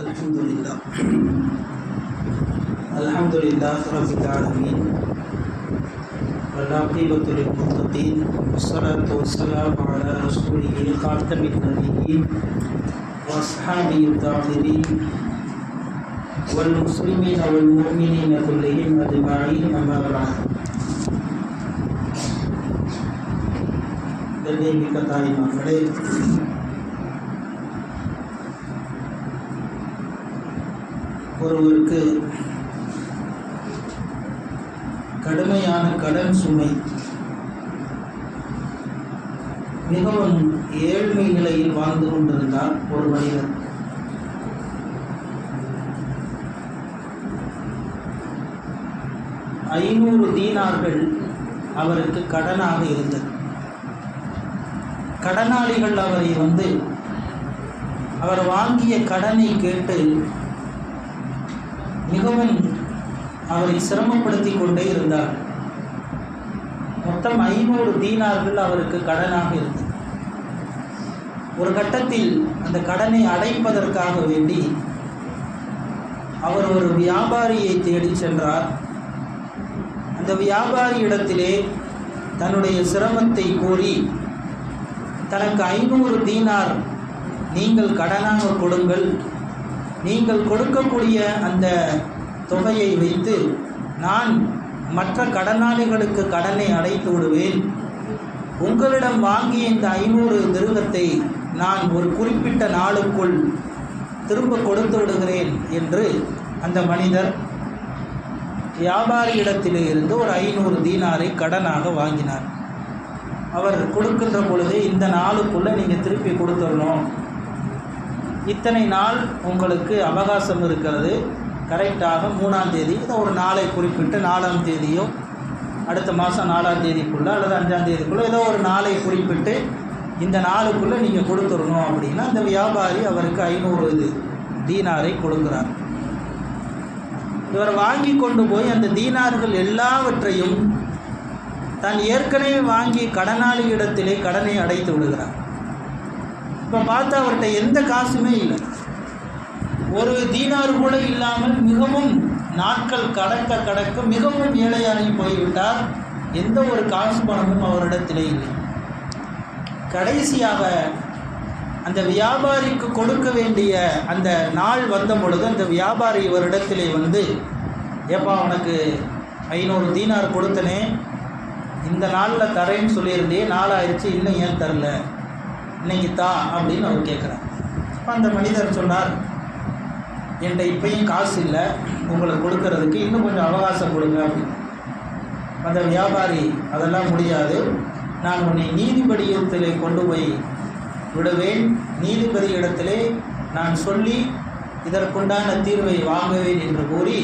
الحمد لله. الحمد لله رب العالمين. والعاقبة للمتقين. والصلاة والسلام على رسوله خاتم النبيين وأصحابه الطاهرين والمسلمين والمؤمنين كلهم أجمعين أما بعد. دليل بقطع ما ஒருவருக்கு கடுமையான கடன் சுமை. மிகவும் ஏழ்மை நிலையில் வாழ்ந்து கொண்டிருந்தார் ஒரு மனிதர். ஐநூறு தீனார்கள் அவருக்கு கடனாக இருந்தது கடனாளிகள் அவரை வந்து அவர் வாங்கிய கடனை கேட்டு மிகவும் அவரை சிரமப்படுத்தி கொண்டே இருந்தார். மொத்தம் ஐநூறு தீனார்கள் அவருக்கு கடனாக இருந்தது. ஒரு கட்டத்தில் அந்த கடனை அடைப்பதற்காக வேண்டி அவர் ஒரு வியாபாரியை தேடி சென்றார். அந்த வியாபாரி இடத்திலே தன்னுடைய சிரமத்தை கூறி தனக்கு ஐநூறு தீனார் நீங்கள் கடனாக கொடுங்கள். நீங்கள் கொடுக்கக்கூடிய அந்த தொகையை வைத்து நான் மற்ற கடனாளிகளுக்கு கடனை அடைத்து விடுவேன். உங்களிடம் வாங்கிய இந்த ஐநூறு திருவத்தை நான் ஒரு குறிப்பிட்ட நாளுக்குள் திரும்ப கொடுத்து விடுகிறேன் என்று அந்த மனிதர் வியாபாரியிடத்திலே இருந்து ஒரு ஐநூறு தீனாரை கடனாக வாங்கினார். அவர் கொடுக்கின்ற பொழுது இந்த நாளுக்குள்ளே நீங்கள் திருப்பி கொடுத்துடணும். இத்தனை நாள் உங்களுக்கு அவகாசம் இருக்கிறது. கரெக்டாக மூணாம் தேதி இதை ஒரு நாளை குறிப்பிட்டு நாலாம் தேதியோ அடுத்த மாதம் நாலாம் தேதிக்குள்ளே அல்லது அஞ்சாம் தேதிக்குள்ளே ஏதோ ஒரு நாளை குறிப்பிட்டு இந்த நாளுக்குள்ளே நீங்கள் கொடுத்துடணும் அப்படின்னா அந்த வியாபாரி அவருக்கு ஐநூறு இது தீனாரை கொடுக்குறார். இவர் வாங்கி கொண்டு போய் அந்த தீனார்கள் எல்லாவற்றையும் தான் ஏற்கனவே வாங்கி கடனாளி இடத்திலே கடனை அடைத்து விடுகிறார். இப்போ பார்த்தா அவர்கிட்ட எந்த காசுமே இல்லை. ஒரு தீனார் கூட இல்லாமல் மிகவும் நாட்கள் கடக்க கடக்க மிகவும் ஏழையாகி போய்விட்டார். எந்த ஒரு காசு பணமும் அவரிடத்திலே இல்லை. கடைசியாக அந்த வியாபாரிக்கு கொடுக்க வேண்டிய அந்த நாள் வந்த பொழுது அந்த வியாபாரி இவரிடத்திலே வந்து ஏப்பா உனக்கு ஐநூறு தீனார் கொடுத்தனே. இந்த நாளில் தரேன்னு சொல்லியிருந்தே நாளாயிருச்சு இன்னும் ஏன் தரல? இன்னைக்கு தா அப்படின்னு அவர் கேட்குறார். அப்போ அந்த மனிதர் சொன்னார் என்கிட்ட இப்பயும் காசு இல்லை உங்களுக்கு கொடுக்கறதுக்கு இன்னும் கொஞ்சம் அவகாசம் கொடுங்க அப்படின்னு. அந்த வியாபாரி அதெல்லாம் முடியாது. நான் உன்னை நீதிபதியத்திலே கொண்டு போய் விடுவேன். நீதிபதி இடத்திலே நான் சொல்லி இதற்குண்டான தீர்வை வாங்குவேன் என்று கூறி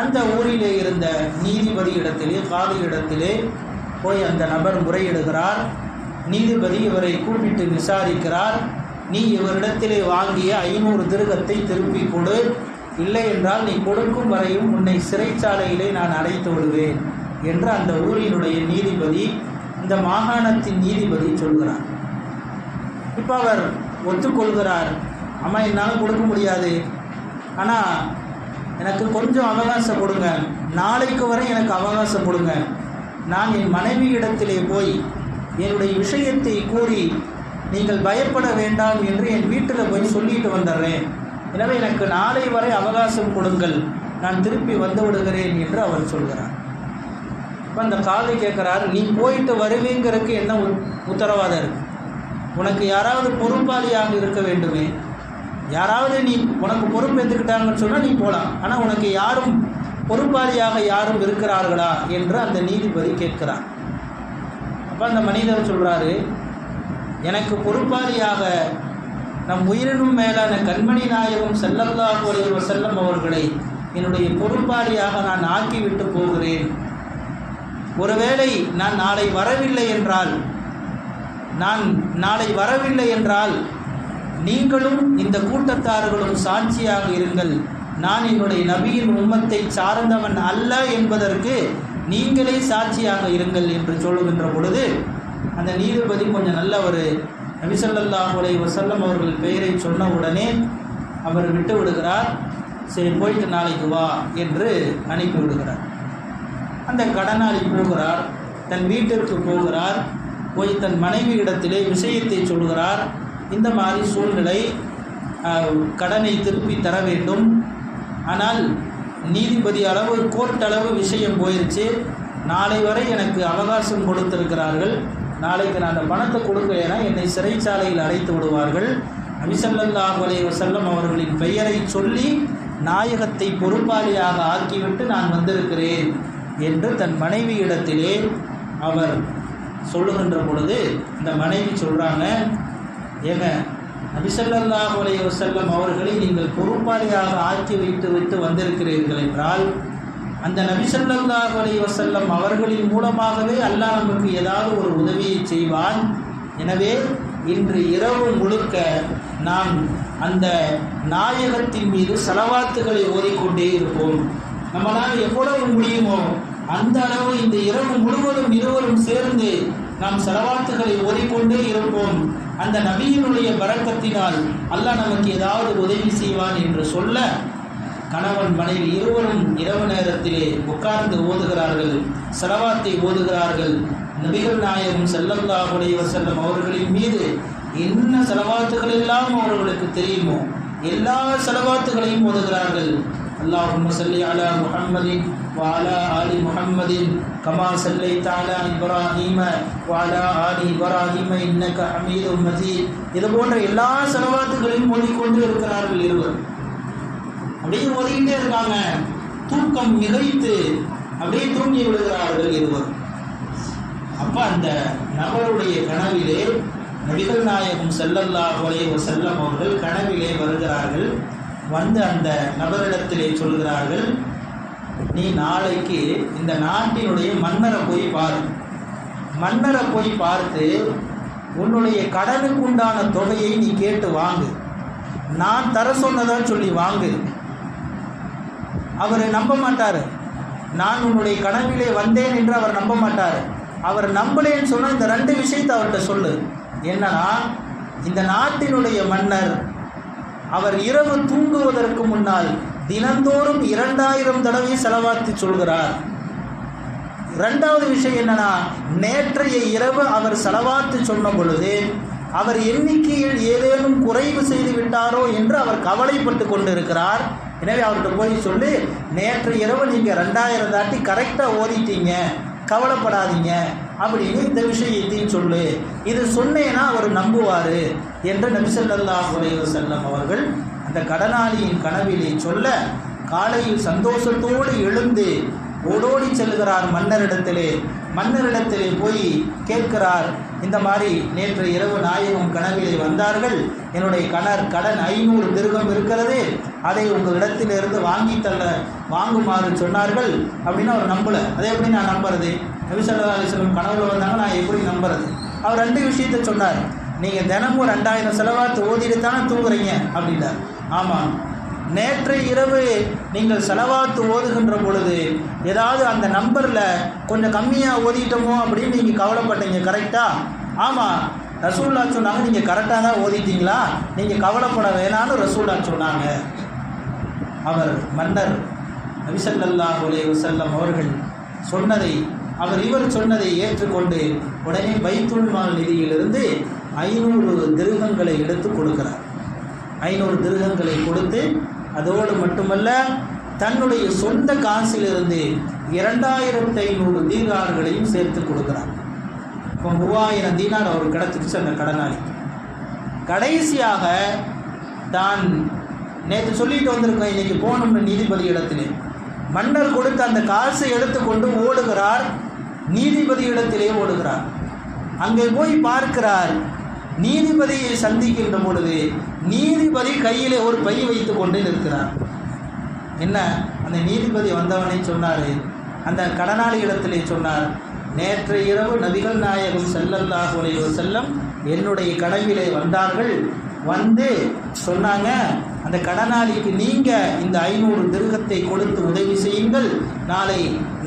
அந்த ஊரிலே இருந்த நீதிபதி இடத்திலே காது இடத்திலே போய் அந்த நபர் முறையிடுகிறார். நீதிபதி இவரை கூப்பிட்டு விசாரிக்கிறார். நீ இவரிடத்திலே வாங்கிய ஐநூறு திருகத்தை திருப்பி கொடு. இல்லை என்றால் நீ கொடுக்கும் வரையும் உன்னை சிறைச்சாலையிலே நான் அடைத்து விடுவேன் என்று அந்த ஊரினுடைய நீதிபதி இந்த மாகாணத்தின் நீதிபதி சொல்கிறார். இப்போ அவர் ஒத்துக்கொள்கிறார். அம்மா என்னால் கொடுக்க முடியாது. ஆனால் எனக்கு கொஞ்சம் அவகாசம் கொடுங்க. நாளைக்கு வரை எனக்கு அவகாசம் கொடுங்க. நான் என் மனைவி இடத்திலே போய் என்னுடைய விஷயத்தை கூறி நீங்கள் பயப்பட வேண்டாம் என்று என் வீட்டில் போய் சொல்லிட்டு வந்துடுறேன். எனவே எனக்கு நாளை வரை அவகாசம் கொடுங்கள். நான் திருப்பி வந்து விடுகிறேன் என்று அவர் சொல்கிறார் இப்போ அந்த காதை கேட்குறாரு நீ போயிட்டு வருவேங்கிறதுக்கு என்ன உத்தரவாதம் இருக்கு? உனக்கு யாராவது பொறுப்பாளியாக இருக்க வேண்டுமே? யாராவது நீ உனக்கு பொறுப்பு எடுத்துக்கிட்டாங்கன்னு சொன்னால் நீ போகலாம் ஆனால் உனக்கு யாரும் பொறுப்பாளியாக யாரும் இருக்கிறார்களா? என்று அந்த நீதிபதி கேட்கிறார் அப்போ அந்த மனிதர் சொல்கிறாரு எனக்கு பொறுப்பாளியாக நம் உயிரினும் மேலான கண்மணி நாயகம் செல்லல்லாஹு அலைஹி செல்லம் அவர்களை என்னுடைய பொறுப்பாளியாக நான் ஆக்கிவிட்டு போகிறேன். ஒருவேளை நான் நாளை வரவில்லை என்றால் நான் நாளை வரவில்லை என்றால் நீங்களும் இந்த கூட்டத்தார்களும் சாட்சியாக இருங்கள். நான் என்னுடைய நபியின் உம்மத்தை சார்ந்தவன் அல்ல என்பதற்கு நீங்களே சாட்சியாக இருங்கள் என்று சொல்லுகின்ற பொழுது அந்த நீதிபதி கொஞ்சம் நல்ல ஒரு நபிசல்லாஹுலை வசல்லம் அவர்கள் பெயரை சொன்ன உடனே அவர் விட்டு விடுகிறார். சரி போயிட்டு நாளைக்கு வா என்று அனுப்பி விடுகிறார். அந்த கடனாளி போகிறார் தன் வீட்டிற்கு போகிறார் போய் தன் மனைவி இடத்திலே விஷயத்தை சொல்கிறார். இந்த மாதிரி சூழ்நிலை கடனை திருப்பி தர வேண்டும். ஆனால் நீதிபதி அளவு கோர்ட் அளவு விஷயம் போயிருச்சு. நாளை வரை எனக்கு அவகாசம் கொடுத்திருக்கிறார்கள். நாளைக்கு நான் அந்த பணத்தை கொடுக்கலைன்னா என்னை சிறைச்சாலையில் அடைத்து விடுவார்கள். நபிசல்லாஹ் அலைஹி வஸல்லம் அவர்களின் பெயரை சொல்லி நாயகத்தை பொறுப்பாளியாக ஆக்கிவிட்டு நான் வந்திருக்கிறேன் என்று தன் மனைவியிடத்திலே அவர் சொல்லுகின்ற பொழுது இந்த மனைவி சொல்கிறாங்க ஏங்க நபிசல்லாஹ் அலைய செல்லம் அவர்களை நீங்கள் பொறுப்பாளியாக ஆக்கி வைத்து வைத்து வந்திருக்கிறீர்கள் என்றால் அந்த நபிசல்லாஹ் அலைய வசல்லம் அவர்களின் மூலமாகவே அல்லாஹ் நமக்கு ஏதாவது ஒரு உதவியை செய்வான். எனவே இன்று இரவு முழுக்க நாம் அந்த நாயகத்தின் மீது செலவாத்துகளை ஓதிக்கொண்டே இருப்போம். நம்மளால் எவ்வளவு முடியுமோ அந்த அளவு இந்த இரவு முழுவதும் இருவரும் சேர்ந்து நாம் செலவாத்துகளை ஓதிக்கொண்டே இருப்போம். அந்த நபியினுடைய பறக்கத்தினால் அல்லாஹ் நமக்கு ஏதாவது உதவி செய்வான் என்று சொல்ல கணவன் மனைவி இருவரும் இரவு நேரத்திலே உட்கார்ந்து ஓதுகிறார்கள் செலவாத்தை ஓதுகிறார்கள். நபிகள் நாயகம் செல்லல்லா உடைய செல்லும் அவர்களின் மீது என்ன செலவாத்துகள் எல்லாம் அவர்களுக்கு தெரியுமோ? எல்லா செலவாத்துகளையும் ஓதுகிறார்கள். அல்லாஹும் சல்லி அலா முஹம்மதின் وعلى آل محمد كما صليت على إبراهيم وعلى آل إبراهيم إنك حميد مجيد இது போன்ற எல்லா செலவாத்துகளையும் ஓதிக்கொண்டு இருக்கிறார்கள் இருவர் அப்படியே ஓதிக்கிட்டே இருக்காங்க தூக்கம் மிகைத்து அப்படியே தூங்கி விடுகிறார்கள் இருவர் அப்ப அந்த நபருடைய கனவிலே நபிகள் நாயகம் ஸல்லல்லாஹு அலைஹி வஸல்லம் அவர்கள் கனவிலே வருகிறார்கள் வந்து அந்த நபரிடத்திலே சொல்கிறார்கள் நீ நாளைக்கு இந்த நாட்டினுடைய மன்னரை போய் பாரு. மன்னரை போய் பார்த்து உன்னுடைய கடனுக்குண்டான தொகையை நீ கேட்டு வாங்கு. நான் தர சொன்னதா சொல்லி வாங்கு. அவர் நம்ப மாட்டார். நான் உன்னுடைய கனவிலே வந்தேன் என்று அவர் நம்ப மாட்டார். அவர் நம்பலேன்னு சொன்ன இந்த ரெண்டு விஷயத்தை அவர்கிட்ட சொல்லு. என்னன்னா இந்த நாட்டினுடைய மன்னர் அவர் இரவு தூங்குவதற்கு முன்னால் தினந்தோறும் இரண்டாயிரம் தடவை செலவாத்தி சொல்கிறார். ரெண்டாவது விஷயம் என்னன்னா நேற்றைய இரவு அவர் செலவாத்து சொன்ன பொழுது அவர் எண்ணிக்கையில் ஏதேனும் குறைவு செய்து விட்டாரோ என்று அவர் கவலைப்பட்டு கொண்டிருக்கிறார். எனவே அவர்கிட்ட போய் சொல்லி நேற்று இரவு நீங்கள் ரெண்டாயிரம் தாட்டி கரெக்டாக ஓதிட்டீங்க கவலைப்படாதீங்க அப்படின்னு இந்த விஷயத்தையும் சொல்லு. இது சொன்னேன்னா அவர் நம்புவார் என்று நபிசல்லா அலைஹி செல்லம் அவர்கள் அந்த கடனாளியின் கனவிலே சொல்ல காலையில் சந்தோஷத்தோடு எழுந்து ஓடோடி செல்கிறார் மன்னரிடத்திலே. மன்னரிடத்திலே போய் கேட்கிறார் இந்த மாதிரி நேற்று இரவு நாயகம் கனவிலே வந்தார்கள் என்னுடைய கணர் கடன் ஐநூறு திருகம் இருக்கிறது அதை உங்களிடத்திலிருந்து வாங்கி தள்ள வாங்குமாறு சொன்னார்கள் அப்படின்னு அவர் நம்பலை. அதை எப்படி நான் நம்புறது? நபிசல்லா அலிஸ்லம் கனவுல வந்தாங்க நான் எப்படி நம்புறது? அவர் ரெண்டு விஷயத்த சொன்னார். நீங்கள் தினமும் ரெண்டாயிரம் செலவாத்து ஓதிட்டு தானே தூங்குறீங்க அப்படின்னார் ஆமாம் நேற்று இரவு நீங்கள் செலவாத்து ஓதுகின்ற பொழுது ஏதாவது அந்த நம்பரில் கொஞ்சம் கம்மியாக ஓதிட்டோமோ அப்படின்னு நீங்கள் கவலைப்பட்டீங்க கரெக்டாக ஆமாம் ரசூல்லா சொன்னாங்க நீங்கள் கரெக்டாக தான் ஓதிட்டீங்களா? நீங்கள் கவலைப்பட வேணாம்னு ரசூல்லா சொன்னாங்க. அவர் மன்னர் நபிசல்லாஹ் அலைஹி வஸல்லம் அவர்கள் சொன்னதை அவர் இவர் சொன்னதை ஏற்றுக்கொண்டு உடனே பைத்துல் மால் நிதியிலிருந்து ஐநூறு திருகங்களை எடுத்து கொடுக்கிறார். ஐநூறு திருகங்களை கொடுத்து அதோடு மட்டுமல்ல தன்னுடைய சொந்த காசிலிருந்து இரண்டாயிரத்து ஐநூறு தீனார்களையும் சேர்த்து கொடுக்கிறார். இப்போ மூவாயிரம் தீனார் அவர் கிடச்சிருச்சு அந்த கடனாளி. கடைசியாக தான் நேற்று சொல்லிட்டு வந்திருக்கோம் இன்றைக்கி போகணும்னு நீதிபதி இடத்திலே. மன்னர் கொடுத்த அந்த காசை எடுத்துக்கொண்டு ஓடுகிறார் நீதிபதி இடத்திலே ஓடுகிறார். அங்கே போய் பார்க்கிறார் நீதிபதியை சந்திக்கின்ற பொழுது நீதிபதி கையிலே ஒரு பை வைத்து கொண்டு நிற்கிறார். என்ன? அந்த நீதிபதி வந்தவனே சொன்னார். அந்த கடனாளி இடத்திலே சொன்னார் நேற்று இரவு நபிகள் நாயகம் ஸல்லல்லாஹு செல்லம் என்னுடைய கனவிலே வந்தார்கள். வந்து சொன்னாங்க அந்த கடனாளிக்கு நீங்கள் இந்த ஐநூறு திருகத்தை கொடுத்து உதவி செய்யுங்கள். நாளை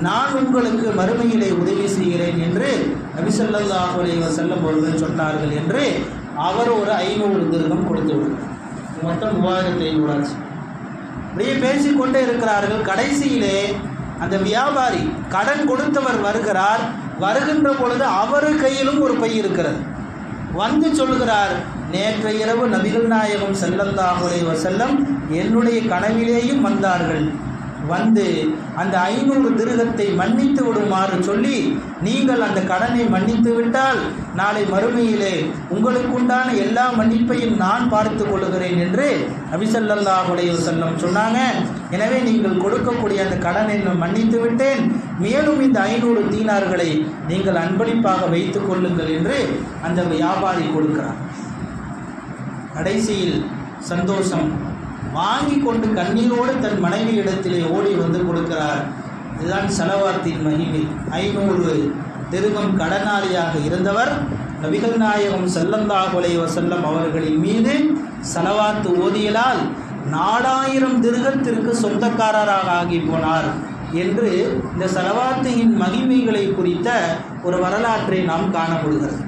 நான் உங்களுக்கு மறுமையிலே உதவி செய்கிறேன் என்று நபிசல்லாஹு அலைஹி வஸல்லம் அவர்கள் சொன்னார்கள் என்று அவர் ஒரு ஐநூறு திருகம் கொடுத்து விடுகிறார் மொத்தம் மூவாயிரத்தி ஐநூறாச்சு அப்படியே பேசிக்கொண்டே இருக்கிறார்கள். கடைசியிலே அந்த வியாபாரி கடன் கொடுத்தவர் வருகிறார். வருகின்ற பொழுது அவர் கையிலும் ஒரு பை இருக்கிறது. வந்து சொல்கிறார் நேற்று இரவு நபிகள் நாயகம் செல்லல்லாஹுலே வசல்லம் என்னுடைய கனவிலேயும் வந்தார்கள். வந்து அந்த ஐநூறு திருகத்தை மன்னித்து விடுமாறு சொல்லி நீங்கள் அந்த கடனை மன்னித்து விட்டால் நாளை மறுமையிலே உங்களுக்குண்டான எல்லா மன்னிப்பையும் நான் பார்த்து கொள்கிறேன் என்று நபிசல்லாஹுடைய செல்லம் சொன்னாங்க. எனவே நீங்கள் கொடுக்கக்கூடிய அந்த கடனை மன்னித்து விட்டேன். மேலும் இந்த ஐநூறு தீனார்களை நீங்கள் அன்பளிப்பாக வைத்துக் கொள்ளுங்கள் என்று அந்த வியாபாரி கொடுக்கிறார். கடைசியில் சந்தோஷம் வாங்கி கொண்டு கண்ணீரோடு தன் மனைவி இடத்திலே ஓடி வந்து கொடுக்கிறார். இதுதான் செலவாத்தின் மகிமை. ஐநூறு திருகம் கடனாளியாக இருந்தவர் நபிகள் நாயகம் செல்லந்தாகுலை வசல்லம் அவர்களின் மீது செலவாத்து ஓதியலால் நாலாயிரம் திருகத்திற்கு சொந்தக்காரராக ஆகி போனார் என்று இந்த செலவாத்தியின் மகிமைகளை குறித்த ஒரு வரலாற்றை நாம் காணப்படுகிறது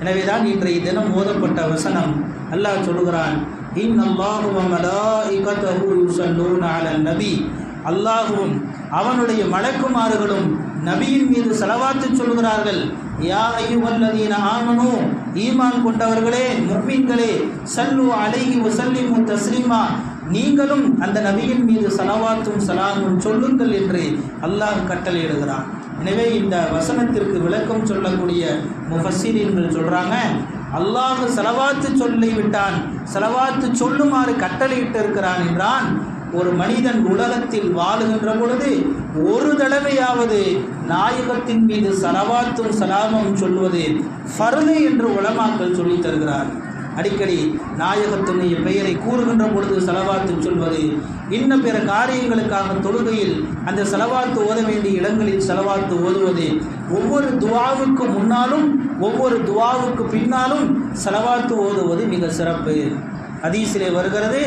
எனவேதான் இன்றைய தினம் ஓதப்பட்ட வசனம். அல்லாஹ் சொல்கிறான் இன் அல்லாஹுவ மலாஇகதஹு யுஸல்லூன அலன் நபி. அல்லாஹுவும் அவனுடைய மலக்குமாறுகளும் நபியின் மீது செலவாத்து சொல்கிறார்கள். யா ஐயுவல்லதீன ஆமனு ஈமான் கொண்டவர்களே முஃமின்களே சல்லு அலைஹி வசல்லிமு தஸ்லீமா. நீங்களும் அந்த நபியின் மீது செலவாத்தும் சலாமும் சொல்லுங்கள் என்று அல்லாஹ் கட்டளையிடுகிறான். எனவே இந்த வசனத்திற்கு விளக்கம் சொல்லக்கூடிய முஃபஸ்ஸீரீன்கள் சொல்கிறாங்க அல்லாஹ் செலவாத்து சொல்லிவிட்டான் செலவாத்து சொல்லுமாறு கட்டளையிட்டு இருக்கிறான் என்றான். ஒரு மனிதன் உலகத்தில் வாழுகின்ற பொழுது ஒரு தடவையாவது நாயகத்தின் மீது சலவாத்தும் சலாமும் சொல்வது ஃபருது என்று உலமாக்கள் சொல்லித் தருகிறார் அடிக்கடி நாயகத்தினுடைய பெயரை கூறுகின்ற பொழுது செலவாத்து சொல்வது. இன்ன பிற காரியங்களுக்காக தொழுகையில் அந்த செலவாத்து ஓத வேண்டிய இடங்களில் செலவாத்து ஓதுவது. ஒவ்வொரு துவாவுக்கு முன்னாலும் ஒவ்வொரு துவாவுக்கு பின்னாலும் செலவாத்து ஓதுவது மிக சிறப்பு. ஹதீஸிலே வருகிறது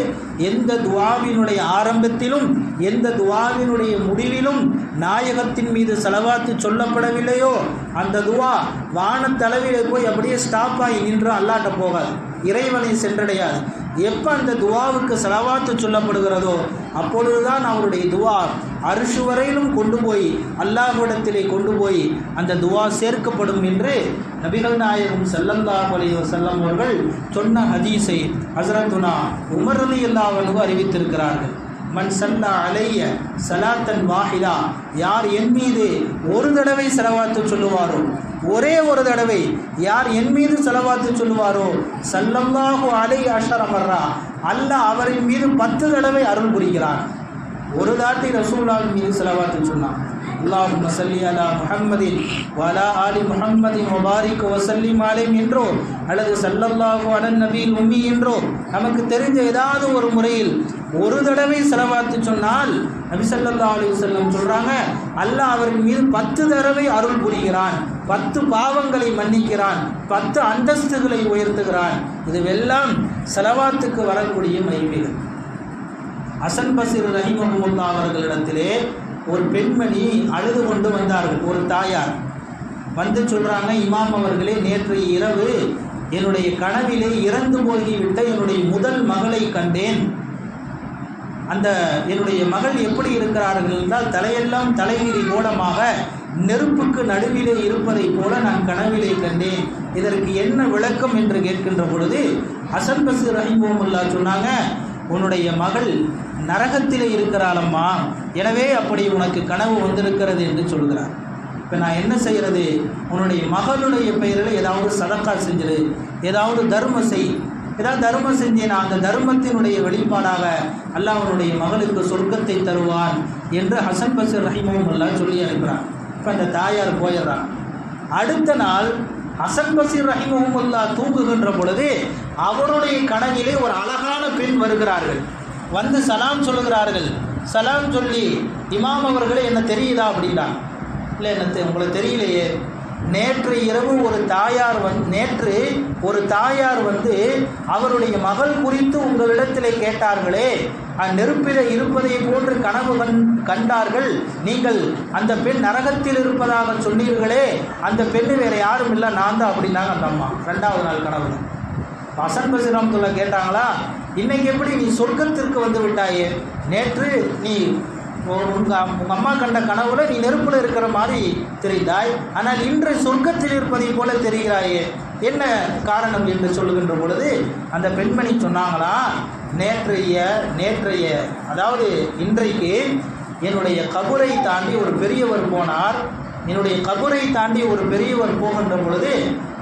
எந்த துவாவினுடைய ஆரம்பத்திலும் எந்த துவாவினுடைய முடிவிலும் நாயகத்தின் மீது செலவாத்து சொல்லப்படவில்லையோ அந்த துவா வானத்தளவிலே போய் அப்படியே ஸ்டாப் ஆகி நின்று அல்லாட்ட போகாது இறைவனை சென்றடையாது. எப்போ அந்த துவாவுக்கு செலவாத்து சொல்லப்படுகிறதோ அப்பொழுதுதான் அவருடைய துவா அரிசு வரையிலும் கொண்டு போய் அல்லாஹ்விடத்திலே கொண்டு போய் அந்த துவா சேர்க்கப்படும் என்று நபிகள் நாயகம் செல்லல்லாஹ் அலைஹி செல்லம் அவர்கள் சொன்ன ஹதீஸை ஹசரத்துனா உமர் அலி அல்லாஹ் அறிவித்திருக்கிறார்கள். மண் சல்லா அலைய சலாத்தன் வாஹிலா யார் என் மீது ஒரு தடவை செலவாத்து சொல்லுவாரோ? ஒரே ஒரு தடவை யார் என் மீது செலவாத்து சொல்லுவாரோ? சல்லல்லாஹு அலை அஷரமர்ரா அல்லாஹ் அவரின் மீது பத்து தடவை அருள் புரிகிறார் ஒரு தாட்டி ரசூல்லாவின் மீது செலவாத்து சொன்னான். அல்லாஹும் சல்லி அலா முஹம்மதின் வலா ஆலி முஹம்மதின் முபாரிக் வசல்லிம் அலைம் என்றோ அல்லது சல்லல்லாஹு அலன் நபீன் உம்மி என்றோ நமக்கு தெரிஞ்ச ஏதாவது ஒரு முறையில் ஒரு தடவை செலவாத்து சொன்னால் நபிசல்லா அலி செல்லம் சொல்கிறாங்க அல்லாஹ் அவரின் மீது பத்து தடவை அருள் புரிகிறான் பத்து பாவங்களை மன்னிக்கிறான் பத்து அந்தஸ்துகளை உயர்த்துகிறான். இதுவெல்லாம் செலவாத்துக்கு வரக்கூடிய மகிமைகள் அசன் பசீர் ரஹிமஹமுல்லா அவர்களிடத்திலே ஒரு பெண்மணி அழுது கொண்டு வந்தார்கள் ஒரு தாயார். வந்து சொல்கிறாங்க இமாம் அவர்களே நேற்று இரவு என்னுடைய கனவிலே இறந்து போய்விட்ட என்னுடைய முதல் மகளை கண்டேன். அந்த என்னுடைய மகள் எப்படி இருக்கிறார்கள் என்றால் தலையெல்லாம் தலைவிரி மூலமாக நெருப்புக்கு நடுவிலே இருப்பதைப் போல நான் கனவிலே கண்டேன். இதற்கு என்ன விளக்கம் என்று கேட்கின்ற பொழுது ஹசன் பசு ரஹிமோமுல்லா சொன்னாங்க உன்னுடைய மகள் நரகத்திலே இருக்கிறாளம்மா. எனவே அப்படி உனக்கு கனவு வந்திருக்கிறது என்று சொல்கிறார். இப்போ நான் என்ன செய்கிறது உன்னுடைய மகளுடைய பெயரில் ஏதாவது சதக்கா செஞ்சிரு. ஏதாவது தர்ம செய். ஏதாவது தர்மம் செஞ்சேனா? அந்த தர்மத்தினுடைய வெளிப்பாடாக அல்லாஹனுடைய மகளுக்கு சொர்க்கத்தை தருவான் என்று ஹசன் பசீர் ரஹிமஹமுல்லா சொல்லி அனுப்புகிறான் இப்போ அந்த தாயார் போயிடுறான். அடுத்த நாள் ஹசன் பசீர் ரஹிமஹமுல்லா தூங்குகின்ற பொழுது அவருடைய கனவிலே ஒரு அழகான பெண் வருகிறார்கள். வந்து சலாம் சொல்லுகிறார்கள். சலாம் சொல்லி இமாம் அவர்களே என்ன தெரியுதா? அப்படின்னா இல்லை என்ன உங்களுக்கு தெரியலையே. நேற்று இரவு ஒரு தாயார் வந் நேற்று ஒரு தாயார் வந்து அவருடைய மகள் குறித்து உங்களிடத்திலே கேட்டார்களே. அந்நெருப்பிலே இருப்பதை போன்று கனவு கண்டார்கள். நீங்கள் அந்த பெண் நரகத்தில் இருப்பதாக சொன்னீர்களே. அந்த பெண்ணு வேற யாரும் இல்லை. நான் தான் அப்படின்னாங்க அந்த அம்மா. ரெண்டாவது நாள் கனவு. ஹசன் பசீர் கேட்டாங்களா இன்னைக்கு எப்படி நீ சொர்க்கத்திற்கு வந்து விட்டாயே? நேற்று நீ உங்கள் உங்கள் அம்மா கண்ட கனவுல நீ நெருப்பில் இருக்கிற மாதிரி தெரிந்தாய். ஆனால் இன்று சொர்க்கத்தில் இருப்பதை போல தெரிகிறாயே. என்ன காரணம் என்று சொல்லுகின்ற பொழுது அந்த பெண்மணி சொன்னாங்களா நேற்றைய நேற்றைய அதாவது இன்றைக்கு என்னுடைய கபுரை தாண்டி ஒரு பெரியவர் போனார். என்னுடைய கபுரை தாண்டி ஒரு பெரியவர் போகின்ற பொழுது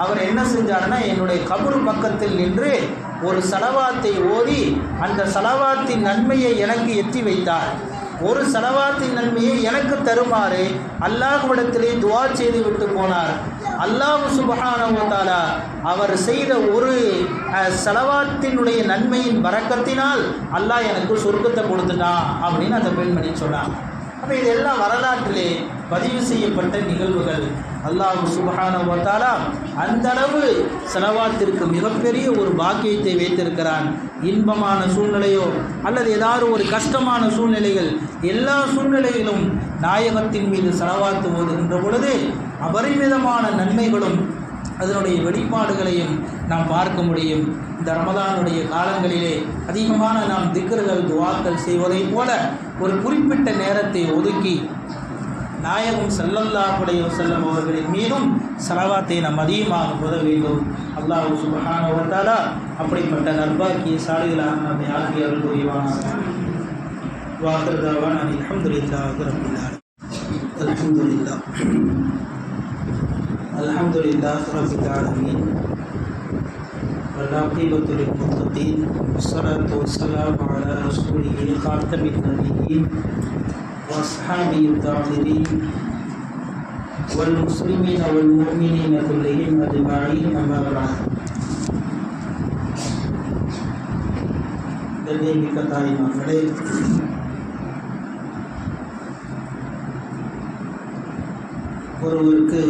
அவர் என்ன செஞ்சாருன்னா என்னுடைய கபரு பக்கத்தில் நின்று ஒரு சலவாத்தை ஓதி அந்த சலவாத்தின் நன்மையை எனக்கு எத்தி வைத்தார். ஒரு செலவாத்தின் நன்மையை எனக்கு தருமாறு அல்லாஹ்விடத்திலே துவா செய்து விட்டு போனார். அல்லாஹ் சுபஹானஹு அவர் செய்த ஒரு செலவாத்தினுடைய நன்மையின் வரக்கத்தினால் அல்லாஹ் எனக்கு சொர்க்கத்தை கொடுத்துட்டான் அப்படின்னு அந்த பெண்மணி சொன்னாங்க. அப்போ இதெல்லாம் வரலாற்றிலே பதிவு செய்யப்பட்ட நிகழ்வுகள். அல்லாஹு சுபஹானஹு அந்த அளவு செலவாத்திற்கு மிகப்பெரிய ஒரு பாக்கியத்தை வைத்திருக்கிறான். இன்பமான சூழ்நிலையோ அல்லது ஏதாவது ஒரு கஷ்டமான சூழ்நிலைகள் எல்லா சூழ்நிலையிலும் நாயகத்தின் மீது செலவாத்து ஓதுகின்ற பொழுது அபரிமிதமான நன்மைகளும் அதனுடைய வெளிப்பாடுகளையும் நாம் பார்க்க முடியும். இந்த ரமதானுடைய காலங்களிலே அதிகமான நாம் திக்கர்கள் துவாக்கள் செய்வதைப் போல ஒரு குறிப்பிட்ட நேரத்தை ஒதுக்கி நாயகம் ஸல்லல்லாஹு செல்லம் அவர்களின் மீதும் சலவாத்தை நாம் அதிகமாக உத வேண்டும் அல்லாஹ் சுபஹானஹு வ தஆலா அப்படிப்பட்ட நர்பாக்கிய சாலைகளாக நம்மை ஆக்கி அருள் புரிவானாக வாக்குறதாவான் அல்ஹம்துலில்லாஹி ரப்பில் ஆலமீன் அல்ஹம்துலில்லாஹ் அல்ஹம்துலில்லாஹ் ரப்பில் ஆலமீன் والعاقبة للمتقين والصلاة والسلام على رسوله خاتم النبيين وأصحابه الطاهرين والمسلمين والمؤمنين كلهم أجمعين أما بعد மிக்க தாய்மார்களே ஒருவருக்கு